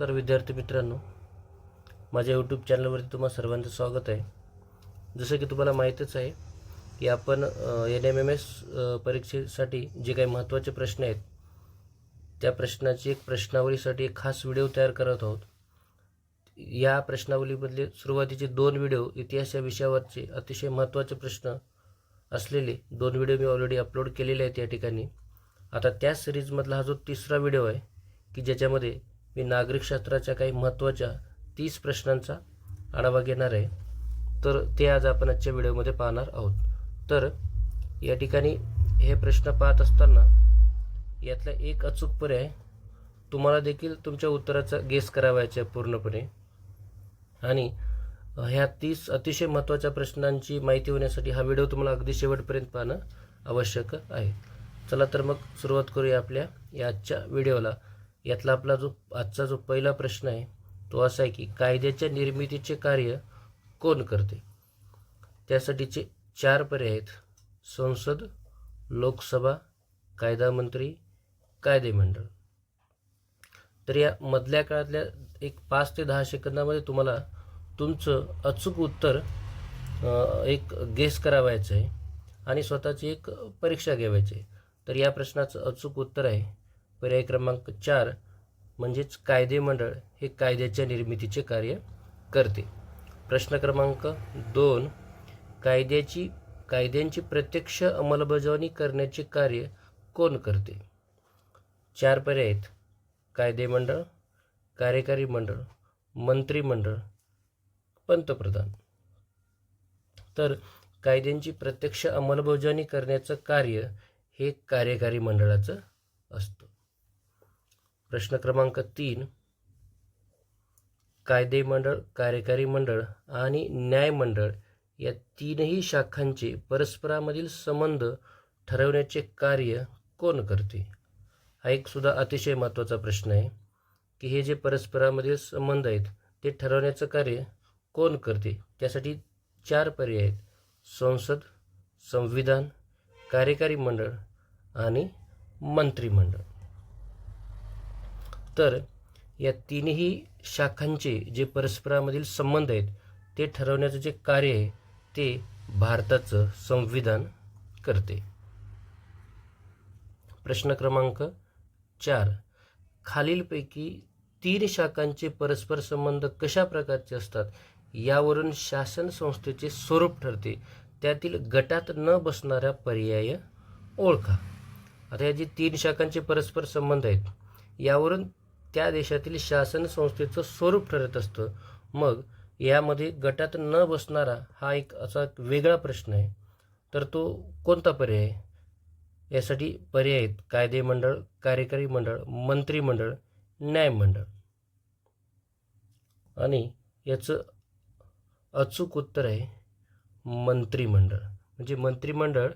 नमस्कार विद्यार्थी मित्रांनो. माझ्या यूट्यूब चॅनलवरती तुम्हा सर्वांचं स्वागत आहे. जसं की तुम्हाला माहीतच आहे की आपण एन एम एम एस परीक्षेसाठी जे काही महत्त्वाचे प्रश्न आहेत त्या प्रश्नाची एक प्रश्नावलीसाठी एक खास व्हिडिओ तयार करत आहोत. या प्रश्नावलीमधले सुरुवातीचे दोन व्हिडिओ इतिहास या विषयावरचे अतिशय महत्त्वाचे प्रश्न असलेले दोन व्हिडिओ मी ऑलरेडी अपलोड केलेले आहेत या ठिकाणी. आता त्या सिरीजमधला हा जो तिसरा व्हिडिओ आहे की ज्याच्यामध्ये मी नागरिकशास्त्राच्या काही महत्त्वाच्या तीस प्रश्नांचा आढावा घेणार आहे. तर ते आज आपण आजच्या व्हिडिओमध्ये पाहणार आहोत. तर या ठिकाणी हे प्रश्न पाहत असताना यातला एक अचूक पर्याय तुम्हाला देखील तुमच्या उत्तराचा गेस करावायचा आहे पूर्णपणे. आणि ह्या तीस अतिशय महत्त्वाच्या प्रश्नांची माहिती होण्यासाठी हा व्हिडिओ तुम्हाला अगदी शेवटपर्यंत पाहणं आवश्यक आहे. चला तर मग सुरुवात करूया आपल्या या आजच्या व्हिडिओला. यातला आपला जो आजचा जो पहिला प्रश्न आहे तो असा आहे की कायद्याच्या निर्मितीचे कार्य कोण करते? त्यासाठीचे चार पर्याय आहेत. संसद लोकसभा कायदा मंत्री कायदे मंडळ. तर या मधल्या काळातल्या एक पाच ते दहा सेकंदामध्ये तुम्हाला तुमचं अचूक उत्तर एक गेस करावायचं आहे आणि स्वतःची एक परीक्षा घ्यावायची आहे. तर या प्रश्नाचं अचूक उत्तर आहे पर्याय क्रमांक चार म्हणजेच कायदे मंडळ हे कायद्याच्या निर्मितीचे कार्य करते. प्रश्न क्रमांक दोन कायद्याची कायद्यांची प्रत्यक्ष अंमलबजावणी करण्याचे कार्य कोण करते? चार पर्याय आहेत. कायदे मंडळ कार्यकारी मंडळ मंत्रिमंडळ पंतप्रधान. तर कायद्यांची प्रत्यक्ष अंमलबजावणी करण्याचं कार्य हे कार्यकारी मंडळाचं असतं. प्रश्न क्रमांक तीन कायदे मंडळ कार्यकारी मंडळ आणि न्यायमंडळ या तीनही शाखांचे परस्परामधील संबंध ठरवण्याचे कार्य कोण करते? हा एक सुद्धा अतिशय महत्त्वाचा प्रश्न आहे की हे जे परस्परामधील संबंध आहेत ते ठरवण्याचं कार्य कोण करते? त्यासाठी चार पर्याय आहेत. संसद संविधान कार्यकारी मंडळ आणि मंत्रिमंडळ. तर या तिन्ही शाखांचे जे परस्परामधील संबंध आहेत ते ठरवण्याचं जे कार्य आहे ते भारताचं संविधान करते. प्रश्न क्रमांक चार. खालीलपैकी तीन शाखांचे परस्पर संबंध कशा प्रकारचे असतात यावरून शासन संस्थेचे स्वरूप ठरते. त्यातील गटात न बसणारा पर्याय ओळखा. आता या जे तीन शाखांचे परस्पर संबंध आहेत यावरून त्या देशातील शासन संस्थेचं स्वरूप ठरत असतं. मग यामध्ये गटात न बसणारा हा एक असा एक वेगळा प्रश्न आहे. तर तो कोणता पर्याय आहे? यासाठी पर्याय आहेत. कायदे मंडळ कार्यकारी मंडळ मंत्रिमंडळ न्यायमंडळ आणि याचं अचूक उत्तर आहे मंत्रिमंडळ म्हणजे मंत्रिमंडळ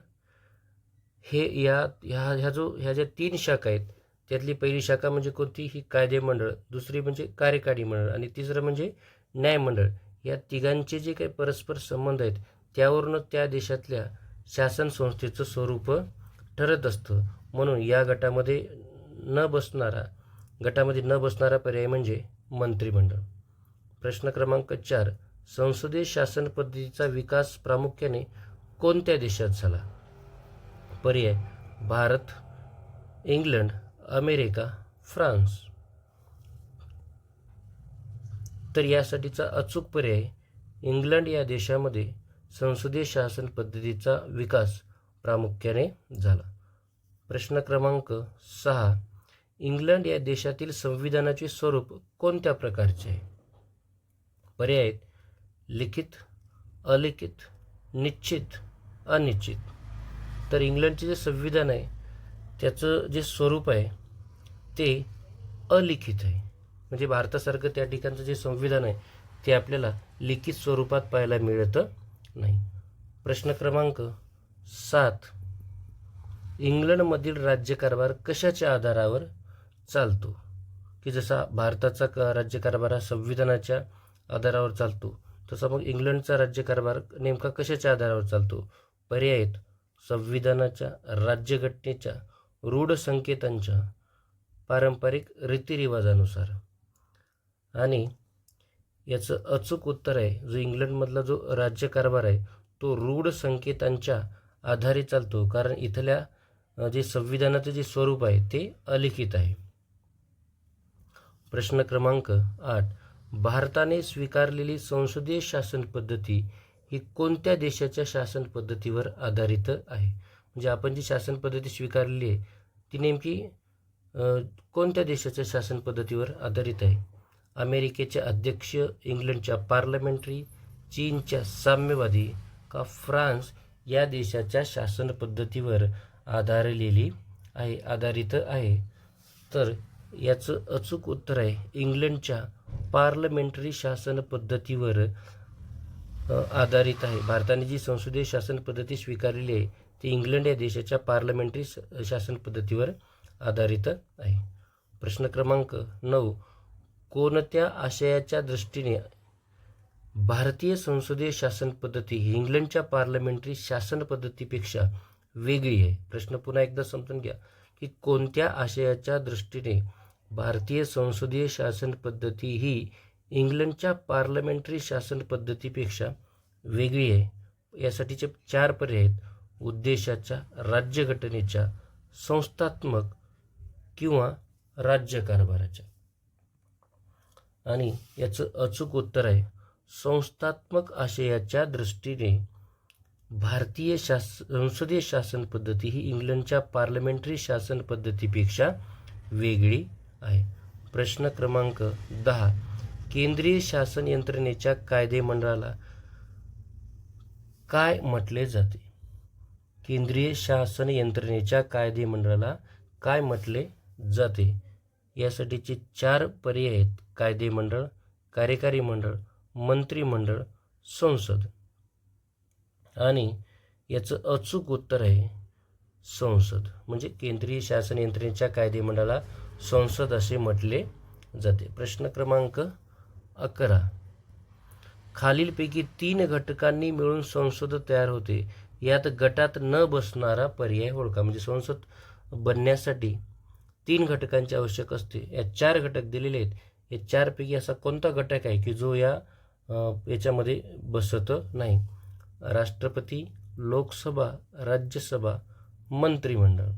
हे या ह्या ह्या जो ह्या ज्या तीन शाखा आहेत त्यातली पहिली शाखा म्हणजे कोणती? ही कायदे मंडळ. दुसरी म्हणजे कार्यकारी मंडळ. आणि तिसरं म्हणजे न्यायमंडळ या तिघांचे जे काही परस्पर संबंध आहेत त्यावरूनच त्या देशातल्या शासन संस्थेचं स्वरूप ठरत असतं. म्हणून या गटामध्ये न बसणारा गटामध्ये न बसणारा पर्याय म्हणजे मंत्रिमंडळ. प्रश्न क्रमांक चार. संसदीय शासन पद्धतीचा विकास प्रामुख्याने कोणत्या देशात झाला? पर्याय भारत इंग्लंड अमेरिका फ्रान्स. तर यासाठीचा अचूक पर्याय इंग्लंड या देशामध्ये संसदीय शासन पद्धतीचा विकास प्रामुख्याने झाला. प्रश्न क्रमांक सहा. इंग्लंड या देशातील संविधानाचे स्वरूप कोणत्या प्रकारचे आहे? पर्याय आहेत. लिखित अलिखित निश्चित अनिश्चित. तर इंग्लंडचे जे संविधान आहे त्याचं जे स्वरूप आहे ते अलिखित आहे. म्हणजे भारतासारखं त्या ठिकाणचं जे संविधान आहे ते आपल्याला लिखित स्वरूपात पाहायला मिळतं नाही. प्रश्न क्रमांक सात. इंग्लंडमधील राज्यकारभार कशाच्या आधारावर चालतो? की जसा भारताचा क राज्यकारभार हा संविधानाच्या आधारावर चालतो तसा मग इंग्लंडचा राज्यकारभार नेमका कशाच्या आधारावर चालतो? पर्याय आहेत संविधानाच्या राज्यघटनेच्या रूढ संकेतांच्या पारंपरिक रीतिरिवाजानुसार. आणि याचं अचूक उत्तर आहे जो इंग्लंडमधला जो राज्यकारभार आहे तो रूढ संकेतांच्या आधारे चालतो. कारण इथल्या जे संविधानाचं जे स्वरूप आहे ते अलिखित आहे. प्रश्न क्रमांक आठ. भारताने स्वीकारलेली संसदीय शासन पद्धती ही कोणत्या देशाच्या शासन पद्धतीवर आधारित आहे? म्हणजे आपण जी शासन पद्धती स्वीकारलेली आहे ती नेमकी कोणत्या देशाच्या शासन पद्धतीवर आधारित आहे? अमेरिकेचे अध्यक्ष इंग्लंडच्या पार्लमेंटरी चीनच्या साम्यवादी का फ्रान्स या देशाच्या शासन पद्धतीवर आधारलेली आहे आधारित आहे? तर याचं अचूक उत्तर आहे इंग्लंडच्या पार्लमेंटरी शासन पद्धतीवर आधारित आहे. भारताने जी संसदीय शासन पद्धती स्वीकारलेली आहे ती इंग्लंड या देशाच्या पार्लमेंटरी शासन पद्धतीवर आधारित आहे. प्रश्न क्रमांक नऊ. कोणत्या आशयाच्या दृष्टीने भारतीय संसदीय शासन पद्धती ही इंग्लंडच्या पार्लमेंटरी शासन पद्धतीपेक्षा वेगळी आहे? प्रश्न पुन्हा एकदा समजून घ्या की कोणत्या आशयाच्या दृष्टीने भारतीय संसदीय शासन पद्धती ही इंग्लंडच्या पार्लमेंटरी शासन पद्धतीपेक्षा वेगळी आहे? यासाठीचे चार पर्याय आहेत. उद्देशाच्या राज्यघटनेच्या संस्थात्मक किंवा राज्यकारभाराच्या आणि याचं अचूक उत्तर आहे संस्थात्मक आशयाच्या दृष्टीने भारतीय शास संसदीय शासन पद्धती ही इंग्लंडच्या पार्लमेंटरी शासन पद्धतीपेक्षा वेगळी आहे. प्रश्न क्रमांक दहा केंद्रीय शासन यंत्रणेच्या कायदेमंडळाला काय म्हटले जाते? केंद्रीय शासन यंत्रणेच्या कायदेमंडळाला काय म्हटले जाते? यासाठीचे चार पर्याय आहेत. कायदेमंडळ कार्यकारी मंडळ मंत्रिमंडळ संसद. आणि याचं अचूक उत्तर आहे संसद. म्हणजे केंद्रीय शासन यंत्रणेच्या कायदेमंडळाला संसद असे म्हटले जाते. प्रश्न क्रमांक अकरा. खालीलपैकी तीन घटकांनी मिळून संसद तयार होते. यात गटात न बसणारा पर्याय ओळखा म्हणजे संसद बनण्यासाठी तीन घटकांची आवश्यक असते. या चार घटक दिलेले आहेत. या चारपैकी असा कोणता घटक आहे की जो या याच्यामध्ये बसत नाही? राष्ट्रपती लोकसभा राज्यसभा मंत्रिमंडळ.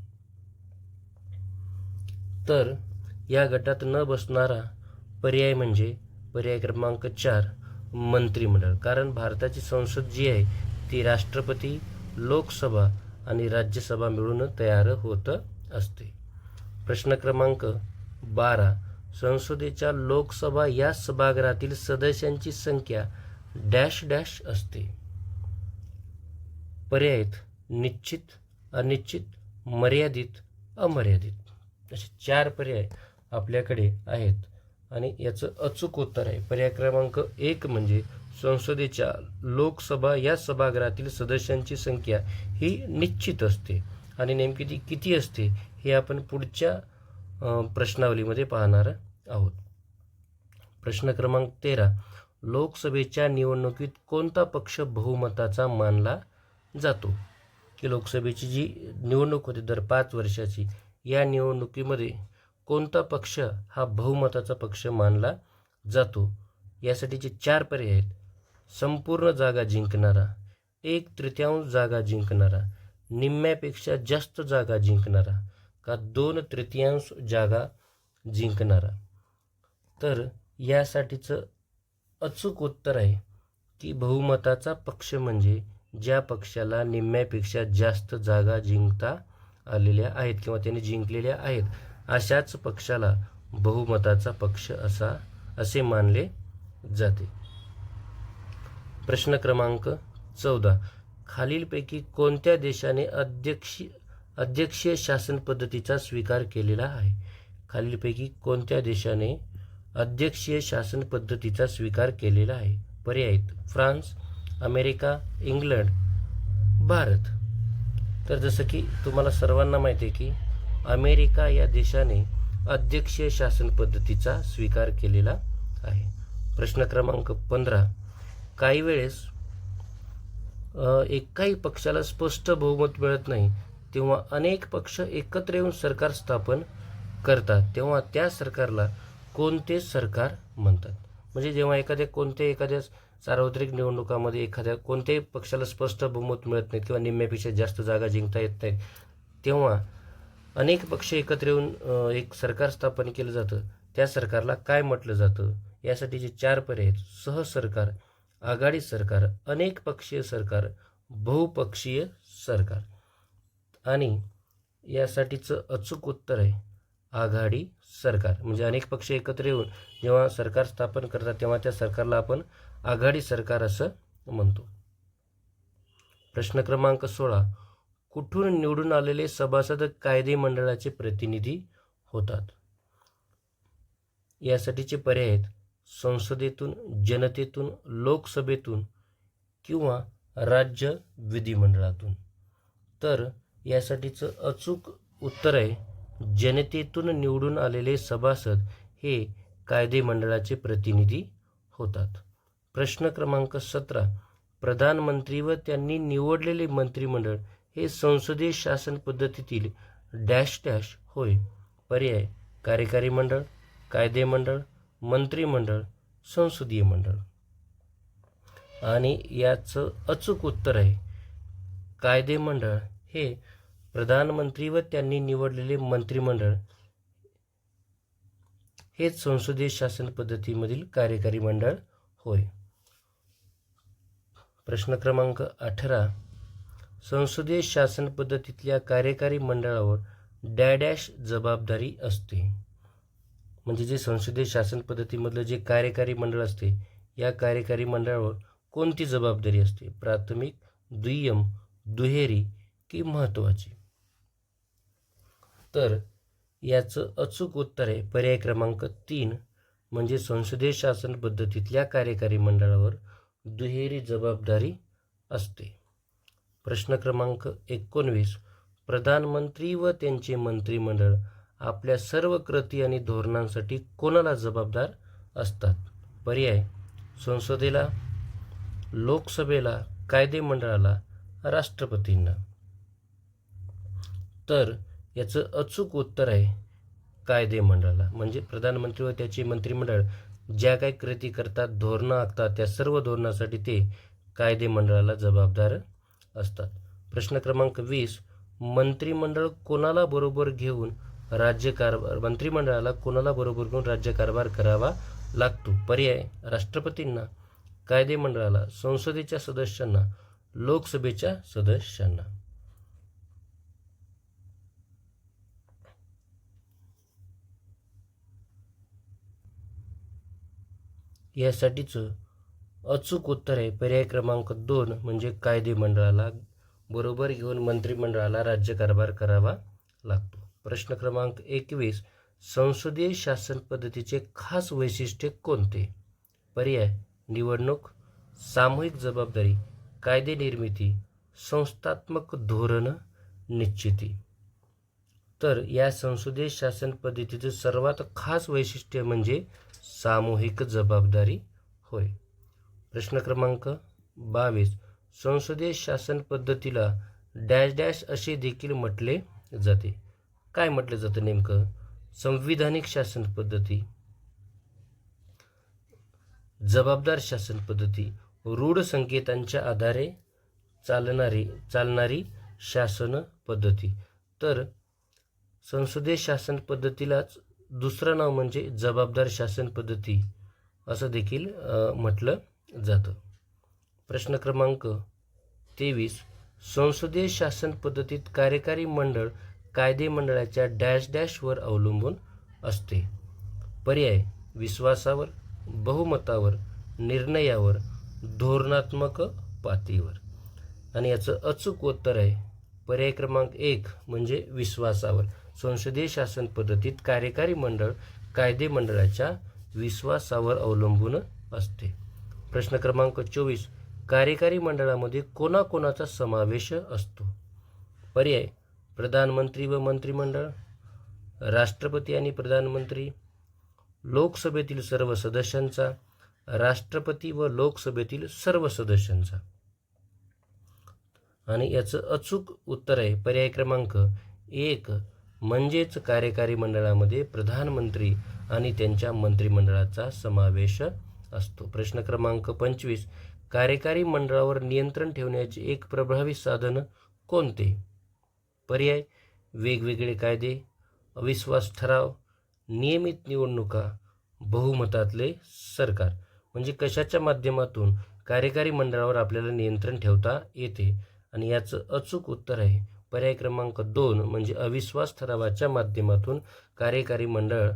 तर या गटात न बसणारा पर्याय म्हणजे पर्याय क्रमांक चार मंत्रिमंडळ. कारण भारताची संसद जी आहे ती राष्ट्रपती लोकसभा आणि राज्यसभा मिळून तयार होत असते. प्रश्न क्रमांक बारा. संसदेच्या लोकसभा या सभागृहातील सदस्यांची संख्या डॅश डॅश असते. पर्याय निश्चित अनिश्चित मर्यादित अमर्यादित असे चार पर्याय आपल्याकडे आहेत. आणि याचं अचूक उत्तर आहे. पर्याय क्रमांक एक म्हणजे संसदेच्या लोकसभा या सभागृहातील सदस्यांची संख्या ही निश्चित असते. आणि नेमकी ती किती असते हे आपण पुढच्या प्रश्नावलीमध्ये पाहणार आहोत. प्रश्न क्रमांक तेरा. लोकसभेच्या निवडणुकीत कोणता पक्ष बहुमताचा मानला जातो? की लोकसभेची जी निवडणूक होती दर पाच वर्षाची या निवडणुकीमध्ये कोणता पक्ष हा बहुमताचा पक्ष मानला जातो? यासाठीचे चार पर्याय आहेत. संपूर्ण जागा जिंकणारा एक तृतीयांश जागा जिंकणारा निम्म्यापेक्षा जास्त जागा जिंकणारा का दोन तृतीयांश जागा जिंकणारा? तर यासाठीचं अचूक उत्तर आहे की बहुमताचा पक्ष म्हणजे ज्या पक्षाला निम्म्यापेक्षा जास्त जागा जिंकता आलेल्या आहेत किंवा त्याने जिंकलेल्या आहेत अशाच पक्षाला बहुमताचा पक्ष असा असे मानले जाते. प्रश्न क्रमांक चौदा. खालीलपैकी कोणत्या देशाने अध्यक्षी अध्यक्षीय शासन पद्धतीचा स्वीकार केलेला आहे? खालीलपैकी कोणत्या देशाने अध्यक्षीय शासन पद्धतीचा स्वीकार केलेला आहे? पर्याय आहेत. France America England Bharat. तर जसं की तुम्हाला सर्वांना माहिती आहे की अमेरिका या देशाने अध्यक्षीय शासन पद्धतीचा स्वीकार केलेला आहे. प्रश्न क्रमांक पंधरा. काही वेळेस एकाही पक्षाला स्पष्ट बहुमत मिळत नाही तेव्हा अनेक पक्ष एकत्र येऊन सरकार स्थापन करतात तेव्हा त्या सरकारला कोणते सरकार म्हणतात? म्हणजे जेव्हा एखाद्या कोणत्या एखाद्या सार्वत्रिक निवडणुकामध्ये एखाद्या कोणत्याही पक्षाला स्पष्ट बहुमत मिळत नाही किंवा निम्म्यापेक्षा जास्त जागा जिंकता येत नाहीत तेव्हा अनेक पक्ष एकत्र येऊन एक सरकार स्थापन केलं जातं. त्या सरकारला काय म्हटलं जातं? यासाठीचे चार पर्याय आहेत. सहसरकार आघाडी सरकार अनेक पक्षीय सरकार बहुपक्षीय सरकार. आणि यासाठीचं अचूक उत्तर आहे आघाडी सरकार. म्हणजे अनेक पक्ष एकत्र येऊन जेव्हा सरकार स्थापन करतात तेव्हा त्या सरकारला आपण आघाडी सरकार असं म्हणतो. प्रश्न क्रमांक सोळा. कुठून निवडून आलेले सभासद कायदे मंडळाचे प्रतिनिधी होतात? यासाठीचे पर्याय आहेत संसदेतून जनतेतून लोकसभेतून किंवा राज्य विधिमंडळातून. तर यासाठीचं अचूक उत्तर आहे जनतेतून निवडून आलेले सभासद हे कायदे मंडळाचे प्रतिनिधी होतात. प्रश्न क्रमांक सतरा प्रधानमंत्री व त्यांनी निवडलेले मंत्रिमंडळ हे संसदीय शासन पद्धतीतील डॅश डॅश होय. पर्याय कार्यकारी मंडळ कायदे मंडळ मंत्रिमंडळ संसदीय मंडळ. आणि याचं अचूक उत्तर आहे कायदे मंडळ हे प्रधानमंत्री व त्यांनी निवडलेले मंत्रिमंडळ हेच संसदीय शासन पद्धतीमधील कार्यकारी मंडळ होय. प्रश्न क्रमांक अठरा. संसदीय शासन पद्धतीतल्या कार्यकारी मंडळावर डॅडॅश जबाबदारी असते. म्हणजे जे संसदीय शासन पद्धतीमधलं जे कार्यकारी मंडळ असते या कार्यकारी मंडळावर कोणती जबाबदारी असते? प्राथमिक दुय्यम दुहेरी की महत्त्वाची? तर याचं अचूक उत्तर आहे पर्याय क्रमांक तीन म्हणजे संसदीय शासन पद्धतीतल्या कार्यकारी मंडळावर दुहेरी जबाबदारी असते. प्रश्न क्रमांक एकोणवीस प्रधानमंत्री व त्यांचे मंत्रिमंडळ आपल्या सर्व कृती आणि धोरणांसाठी कोणाला जबाबदार असतात? पर्याय. संसदेला लोकसभेला कायदेमंडळाला राष्ट्रपतींना. तर याचं अचूक उत्तर आहे कायदेमंडळाला म्हणजे प्रधानमंत्री व त्याचे मंत्रिमंडळ ज्या काही कृती करतात धोरणं आखतात त्या सर्व धोरणासाठी ते कायदेमंडळाला जबाबदार असतात. प्रश्न क्रमांक वीस. मंत्रिमंडळ कोणाला बरोबर घेऊन राज्यकारभार मंत्रिमंडळाला कोणाला बरोबर घेऊन राज्यकारभार करावा लागतो? पर्याय राष्ट्रपतींना कायदेमंडळाला संसदेच्या सदस्यांना लोकसभेच्या सदस्यांना. यासाठीचं अचूक उत्तर आहे. पर्याय क्रमांक दोन म्हणजे कायदेमंडळाला बरोबर घेऊन मंत्रिमंडळाला राज्यकारभार करावा लागतो. प्रश्न क्रमांक एकवीस संसदीय शासन पद्धतीचे खास वैशिष्ट्य कोणते? पर्याय निवडणूक सामूहिक जबाबदारी कायदे निर्मिती संस्थात्मक धोरण निश्चिती. तर या संसदीय शासन पद्धतीचं सर्वात खास वैशिष्ट्य म्हणजे सामूहिक जबाबदारी होय. प्रश्न क्रमांक बावीस संसदीय शासन पद्धतीला डॅश डॅश असे देखील म्हटले जाते. काय म्हटलं जातं नेमकं? संविधानिक शासन पद्धती जबाबदार शासन पद्धती रूढ संकेतांच्या आधारे चालणारी चालणारी शासन पद्धती. तर संसदीय शासन पद्धतीलाच दुसरं नाव म्हणजे जबाबदार शासन पद्धती असं देखील म्हटलं जातं. प्रश्न क्रमांक तेवीस संसदीय शासन पद्धतीत कार्यकारी मंडळ कायदे मंडळाच्या डॅश डॅशवर अवलंबून असते. पर्याय विश्वासावर बहुमतावर निर्णयावर धोरणात्मक पातळीवर. आणि याचं अचूक उत्तर आहे पर्याय क्रमांक एक म्हणजे विश्वासावर. संसदीय शासन पद्धतीत कार्यकारी मंडळ कायदे मंडळाच्या विश्वासावर अवलंबून असते. प्रश्न क्रमांक चोवीस कार्यकारी मंडळामध्ये कोणाकोणाचा समावेश असतो? पर्याय प्रधानमंत्री व मंत्रिमंडळ राष्ट्रपती आणि प्रधानमंत्री लोकसभेतील सर्व सदस्यांचा राष्ट्रपती व लोकसभेतील सर्व सदस्यांचा. आणि याचं अचूक उत्तर आहे पर्याय क्रमांक एक म्हणजेच कार्यकारी मंडळामध्ये प्रधानमंत्री आणि त्यांच्या मंत्रिमंडळाचा समावेश असतो. प्रश्न क्रमांक पंचवीस कार्यकारी मंडळावर नियंत्रण ठेवण्याचे एक प्रभावी साधन कोणते? पर्याय वेगवेगळे कायदे अविश्वास ठराव नियमित निवडणुका बहुमतातले सरकार. म्हणजे कशाच्या माध्यमातून कार्यकारी मंडळावर आपल्याला नियंत्रण ठेवता येते? आणि याचं अचूक उत्तर आहे. पर्याय क्रमांक दोन म्हणजे अविश्वास ठरावाच्या माध्यमातून कार्यकारी मंडळ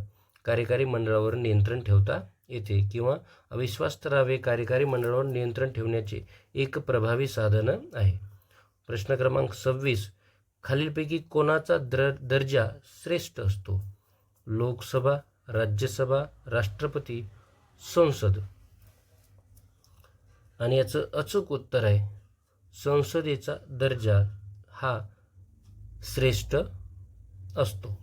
कार्यकारी मंडळावर नियंत्रण ठेवता येते किंवा अविश्वास ठराव हे कार्यकारी मंडळावर नियंत्रण ठेवण्याचे एक प्रभावी साधन आहे. प्रश्न क्रमांक सव्वीस खालीलपैकी कोणाचा द्र दर्जा श्रेष्ठ असतो? लोकसभा राज्यसभा राष्ट्रपती संसद. आणि याचं अचूक उत्तर आहे. संसदेचा दर्जा हा श्रेष्ठ असतो.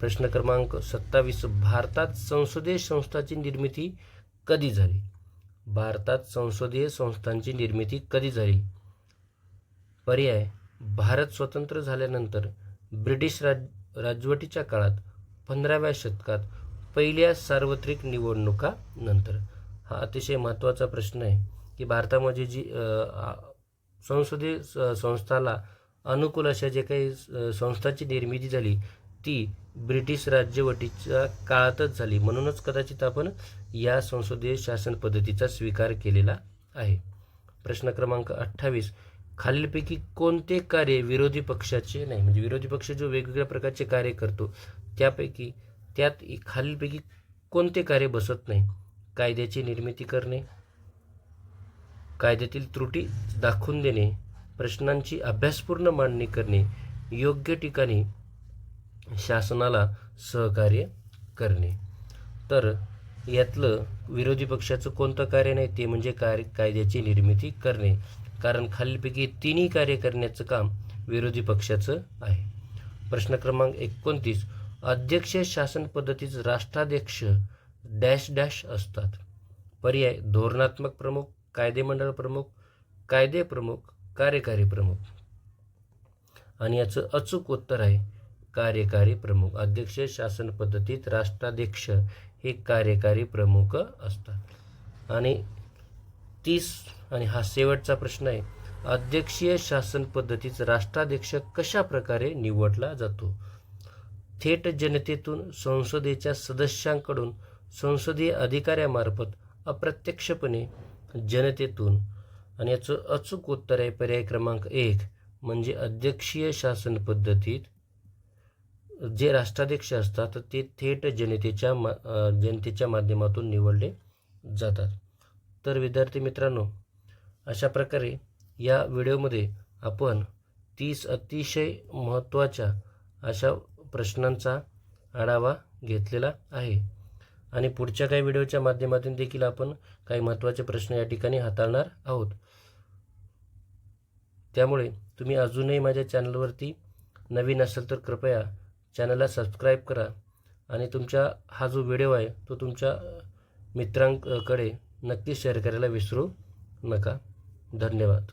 प्रश्न क्रमांक सत्तावीस. भारतात संसदीय संस्थांची निर्मिती कधी झाली? भारतात संसदीय संस्थांची निर्मिती कधी झाली? पर्याय भारत स्वतंत्र झाल्यानंतर ब्रिटिश राज राजवटीच्या काळात पंधराव्या शतकात पहिल्या सार्वत्रिक निवडणुका नंतर. हा अतिशय महत्त्वाचा प्रश्न आहे की भारतामध्ये जी संसदीय स- संस्थाला अनुकूल अशा जे काही संस्थाची निर्मिती झाली ती ब्रिटिश राज्यवटीच्या काळातच झाली. म्हणूनच कदाचित आपण या संसदीय शासन पद्धतीचा स्वीकार केलेला आहे. प्रश्न क्रमांक अठ्ठावीस खालीलपैकी कोणते कार्य विरोधी पक्षाचे नाही? म्हणजे विरोधी पक्ष जो वेगवेगळ्या प्रकारचे कार्य करतो त्यापैकी त्यात खालीलपैकी कोणते कार्य बसत नाही? कायद्याची निर्मिती करणे कायद्यातील त्रुटी दाखवून देणे प्रश्नांची अभ्यासपूर्ण मांडणी करणे योग्य ठिकाणी शासनाला सहकार्य करणे. तर यातलं विरोधी पक्षाचं कोणतं कार्य नाही ते म्हणजे कार्य कायद्याची निर्मिती करणे. कारण खालीलपैकी तिन्ही कार्य करण्याचं काम विरोधी पक्षाचं आहे. प्रश्न क्रमांक एकोणतीस. अध्यक्ष शासन पद्धतीत राष्ट्राध्यक्ष डॅश डॅश असतात. पर्याय धोरणात्मक प्रमुख कायदेमंडळ प्रमुख कायदे प्रमुख कार्यकारी प्रमुख. आणि याचं अचूक उत्तर आहे कार्यकारी प्रमुख. अध्यक्ष शासन पद्धतीत राष्ट्राध्यक्ष हे कार्यकारी प्रमुख असतात. आणि तीस आणि हा शेवटचा प्रश्न आहे. अध्यक्षीय शासन पद्धतीत राष्ट्राध्यक्ष कशा प्रकारे निवडला जातो? थेट जनतेतून संसदेच्या सदस्यांकडून संसदीय अधिकाऱ्यामार्फत अप्रत्यक्षपणे जनतेतून. आणि याचं अचूक उत्तर आहे पर्याय क्रमांक एक म्हणजे अध्यक्षीय शासन पद्धतीत जे राष्ट्राध्यक्ष असतात ते थेट जनतेच्या मा जनतेच्या माध्यमातून निवडले जातात. तर विद्यार्थी मित्रांनो अशा प्रकारे या व्हिडिओमध्ये आपण तीस अतिशय महत्त्वाच्या अशा प्रश्नांचा आढावा घेतलेला आहे. आणि पुढच्या काही व्हिडिओच्या माध्यमातून देखील आपण काही महत्त्वाचे प्रश्न या ठिकाणी हाताळणार आहोत. त्यामुळे तुम्ही अजूनही माझ्या चॅनलवरती नवीन असाल तर कृपया चॅनलला सबस्क्राईब करा. आणि तुमच्या हा जो व्हिडिओ आहे तो तुमच्या मित्रांकडे नक्कीच शेअर करायला विसरू नका. धन्यवाद.